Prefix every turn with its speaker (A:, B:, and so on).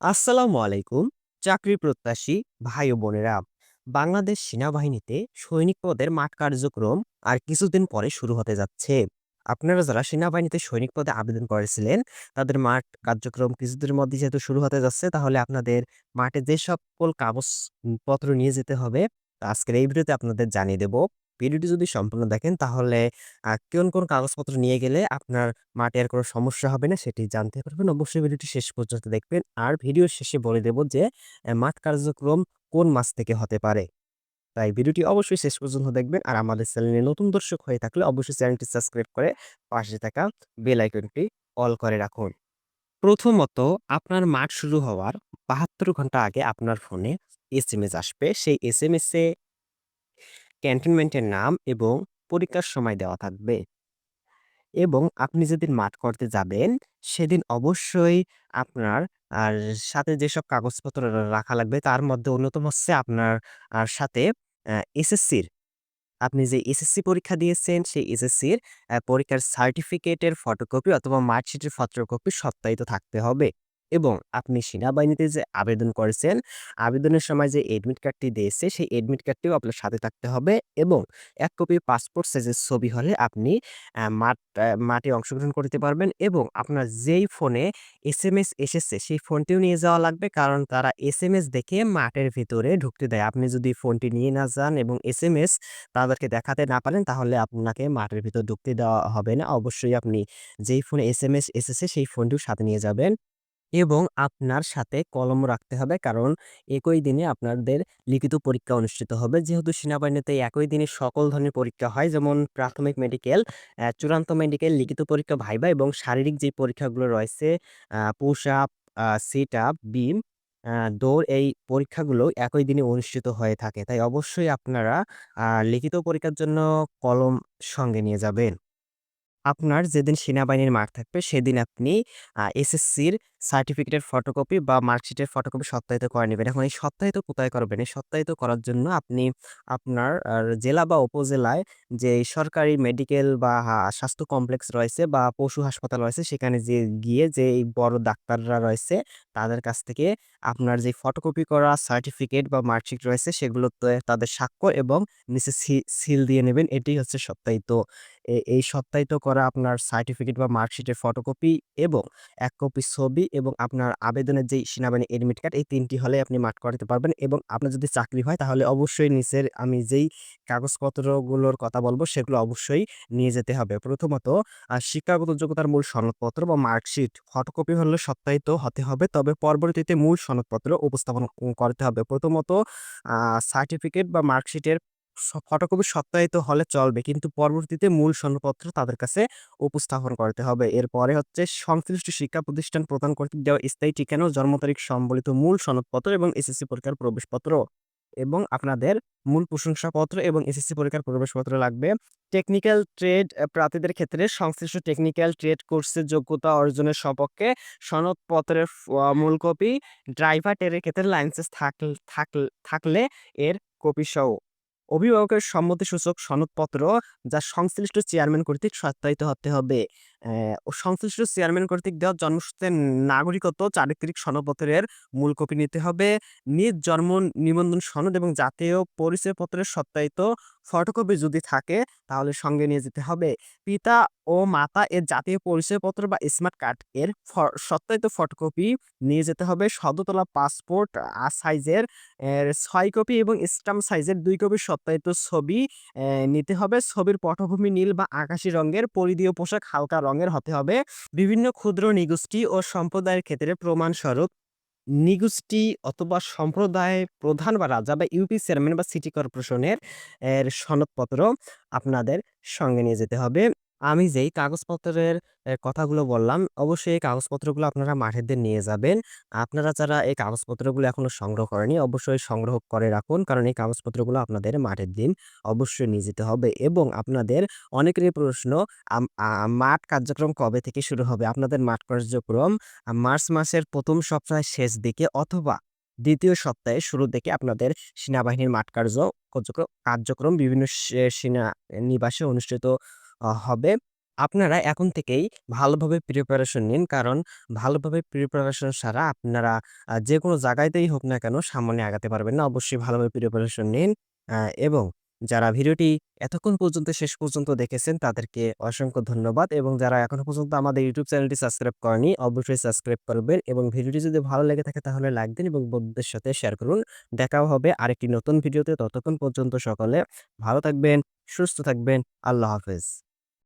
A: আসসালামু আলাইকুম, চাকরি প্রত্যাশী ভাই ও বোনেরা। বাংলাদেশ সেনাবাহিনীতে সৈনিক পদের মাঠ কার্যক্রম আর কিছুদিন পরে শুরু হতে যাচ্ছে। আপনারা যারা সেনাবাহিনীতে সৈনিক পদে আবেদন করেছিলেন, তাদের মাঠ কার্যক্রম কিছুদিনের মধ্যে যেহেতু শুরু হতে যাচ্ছে, তাহলে আপনাদের মাঠে যে সকল কাগজপত্র নিয়ে যেতে হবে আজকের এই ভিডিওতে আপনাদের জানিয়ে দেব। ভিডিওটি যদি সম্পূর্ণ দেখেন, তাহলে কোন কোন কাগজপত্র নিয়ে গেলে আপনার মাঠে আর কোনো সমস্যা হবে না, সেটি জানতে পারবেন। অবশ্যই ভিডিওটি শেষ পর্যন্ত দেখবেন। আর ভিডিওর শেষে বলে দেব যে মাঠ কার্যক্রম কোন মাস থেকে হতে পারে? তাই ভিডিওটি অবশ্যই শেষ পর্যন্ত দেখবেন। আর আমাদের চ্যানেলে নতুন দর্শক হয়ে থাকলে অবশ্যই চ্যানেলটি সাবস্ক্রাইব করে পাশে থাকা বেল আইকনটি অল করে রাখুন। প্রথমত, আপনার মাঠ শুরু হওয়ার বাহাত্তর ঘণ্টা আগে আপনার ফোনে এস এম এস আসবে। সেই এস এম এস ক্যান্টনমেন্টের নাম এবং পরীক্ষার সময় দেওয়া থাকবে। এবং আপনি যেদিন মাঠ করতে যাবেন, সেদিন অবশ্যই আপনার আর সাথে যেসব কাগজপত্র রাখা লাগবে, তার মধ্যে অন্যতম হচ্ছে আপনার আর সাথে এসএসসির আপনি যে এসএসসি পরীক্ষা দিয়েছেন, সেই এসএসসির পরীক্ষার সার্টিফিকেটের ফটোকপি অথবা মার্কশিটের ফটোকপি সত্যায়িত থাকতে হবে। এবং আপনি সেনাবাহিনীতে যে আবেদন করেছেন, আবেদনের সময় যে এডমিট কার্ডটি দিয়েছে, সেই এডমিট কার্ডটিও আপনার সাথে থাকতে হবে এবং এক কপি পাসপোর্ট সাইজের ছবি হলে আপনি মাঠ মাঠে অংশগ্রহণ করতে পারবেন এবং আপনার যেই ফোনে এস এম এস এসেছে, সেই ফোনটিও নিয়ে যাওয়া লাগবে। কারণ তারা এস এম এস দেখে মাঠের ভিতরে ঢুকতে দেয়। আপনি যদি ফোনটি নিয়ে না যান এবং এস এম এস তাদেরকে দেখাতে না পারেন, তাহলে আপনাকে মাঠের ভিতর ঢুকতে দেওয়া হবে না। অবশ্যই আপনি যেই ফোনে এস এম এস এসেছে, সেই ফোনটিও সাথে নিয়ে যাবেন। এবং আপনার সাথে কলম রাখতে হবে। কারণ একই দিনে আপনাদের লিখিত পরীক্ষা অনুষ্ঠিত হবে। যেহেতু সেনাবাহিনীতে একই দিনে সকল ধরনের পরীক্ষা হয়, যেমন প্রাথমিক মেডিকেল চূড়ান্ত মেডিকেল লিখিত পরীক্ষা ভাইবা এবং শারীরিক যে পরীক্ষাগুলো রয়েছে push up sit up beam দৌড়, এই পরীক্ষাগুলো একই দিনে অনুষ্ঠিত হয়ে থাকে। তাই অবশ্যই আপনারা লিখিত পরীক্ষার জন্য কলম সঙ্গে নিয়ে যাবেন। আপনার যেদিন সেনাবাহিনীর মাঠ থাকবে, সেদিন আপনি এসএসসির সার্টিফিকেটের ফটোকপি বা মার্কশিটের ফটোকপি সত্যায়িত করে নেবেন। এখন এই সত্যায়িত কোথায় করবেন? এই সত্যায়িত করার জন্য আপনি আপনার জেলা বা উপজেলায় যে সরকারি মেডিকেল বা স্বাস্থ্য কমপ্লেক্স রয়েছে বা পশু হাসপাতাল রয়েছে, সেখানে যে গিয়ে যে এই বড় ডাক্তাররা রয়েছে, তাদের কাছ থেকে আপনার যে ফটোকপি করা সার্টিফিকেট বা মার্কশিট রয়েছে, সেগুলোতে তাদের স্বাক্ষর এবং নিচে সিল দিয়ে নেবেন। এটি হচ্ছে সত্যায়িত এই সত্যায়িত করা আপনার সার্টিফিকেট বা মার্কশিটের ফটোকপি এবং এক কপি ছবি এবং আপনার আবেদনের যেই সেনাবাহিনী এডমিট কার্ড এই তিনটি হলে আপনি মাঠ করাতে পারবেন এবং আপনার যদি চাকরি হয় তাহলে অবশ্যই নিচের আমি যেই কাগজপত্রগুলোর কথা বলব সেগুলো অবশ্যই নিয়ে যেতে হবে। প্রথমত শিক্ষাগত যোগ্যতার মূল সনদপত্র বা মার্কশিট ফটোকপি হলে সত্যায়িত হতে হবে তবে পরবর্তীতে মূল সনদপত্র উপস্থাপন করতে হবে। প্রথমত সার্টিফিকেট বা মার্কশিটের ফটোকপি সত্যায়িত হলে চলবে। কিন্তু পরবর্তীতে মূল সনদপত্র তাদের কাছে উপস্থাপন করতে হবে। এরপরে হচ্ছে সংশ্লিষ্ট শিক্ষা প্রতিষ্ঠান প্রদান কর্তৃক দেওয়া স্থায়ী ঠিকানা জন্ম তারিখ সম্বলিত মূল সনদপত্র এবং এসএসসি পরীক্ষার প্রবেশপত্র এবং আপনাদের মূল প্রশংসাপত্র এবং এসএসসি পরীক্ষার প্রবেশপত্র লাগবে। টেকনিক্যাল ট্রেড প্রার্থীদের ক্ষেত্রে সংশ্লিষ্ট টেকনিক্যাল ট্রেড কোর্সের যোগ্যতা অর্জনের সপক্ষে সনদপত্রের মূল কপি, ড্রাইভার ট্রেডের ক্ষেত্রে লাইসেন্স থাকলে এর কপি সহ অভিভাবকের সম্মতিসূচক সনদপত্র যা সংশ্লিষ্ট চেয়ারম্যান কর্তৃক সত্যায়িত হতে হবে। সংশ্লিষ্ট চেয়ারম্যান কর্তৃক দেওয়া জন্মসূত্রের নাগরিকত্ব, চারিত্রিক সনদপত্রের মূল কপি নিতে হবে। নিজ জন্ম নিবন্ধন সনদ এবং জাতীয় পরিচয়পত্রের সত্যায়িত ফটোকপি যদি থাকে, তাহলে সঙ্গে নিয়ে যেতে হবে। পিতা ও মাতা এর জাতীয় পরিচয়পত্র বা স্মার্ট কার্ড এর সত্যায়িত ফটোকপি নিয়ে যেতে হবে। সদতলা পাসপোর্ট সাইজের ছয় কপি এবং স্টাম্প সাইজের দুই কপি সত্যায়িত ছবি নিতে হবে। ছবির পটভূমি নীল বা আকাশি রঙের, পরিধেয় পোশাক হালকা রঙের হতে হবে। বিভিন্ন ক্ষুদ্র নিগোষ্ঠী ও সম্প্রদায়ের ক্ষেত্রে প্রমাণস্বরূপ নিগোষ্ঠী অথবা সম্প্রদায় প্রধান বা রাজা বা ইউপি চেয়ারম্যান বা সিটি কর্পোরেশনের এর সনদপত্র আপনাদের সঙ্গে নিয়ে যেতে হবে। আমি যেই কাগজপত্রের কথাগুলো বললাম, অবশ্যই এই কাগজপত্রগুলো আপনারা মাঠের দিন নিয়ে যাবেন। আপনারা যারা এই কাগজপত্রগুলো এখনও সংগ্রহ করেনি অবশ্যই সংগ্রহ করে রাখুন, কারণ এই কাগজপত্রগুলো আপনাদের মাঠের দিন অবশ্যই নিয়ে যেতে হবে এবং আপনাদের অনেকেরই প্রশ্ন মাঠ কার্যক্রম কবে থেকে শুরু হবে? আপনাদের মাঠ কার্যক্রম মার্চ মাসের প্রথম সপ্তাহের শেষ দিকে অথবা দ্বিতীয় সপ্তাহের শুরু থেকে আপনাদের সেনাবাহিনীর মাঠ কার্য কার্যক্রম বিভিন্ন সে- সেনা, নিবাসে অনুষ্ঠিত হবে আপনারা এখন থেকেই ভালোভাবে প্রিপারেশন নিন কারণ ভালোভাবে প্রিপারেশন ছাড়া আপনারা আ যেকোনো জায়গাতেই হোক না কেন সামনে আগাতে পারবেন না। অবশ্যই ভালোভাবে প্রিপারেশন নিন এবং যারা ভিডিওটি এতক্ষণ পর্যন্ত শেষ পর্যন্ত দেখেছেন তাদেরকে অসংখ্য ধন্যবাদ এবং যারা এখনও পর্যন্ত আমাদের ইউটিউব চ্যানেলটি সাবস্ক্রাইব করেনি অবশ্যই সাবস্ক্রাইব করবেন এবং ভিডিওটি যদি ভালো লেগে থাকে তাহলে লাইক দিন এবং বন্ধুদের সাথে শেয়ার করুন। দেখাও হবে আরেকটি নতুন ভিডিওতে ততক্ষণ পর্যন্ত সকলে ভালো থাকবেন, সুস্থ থাকবেন। আল্লাহ হাফেজ।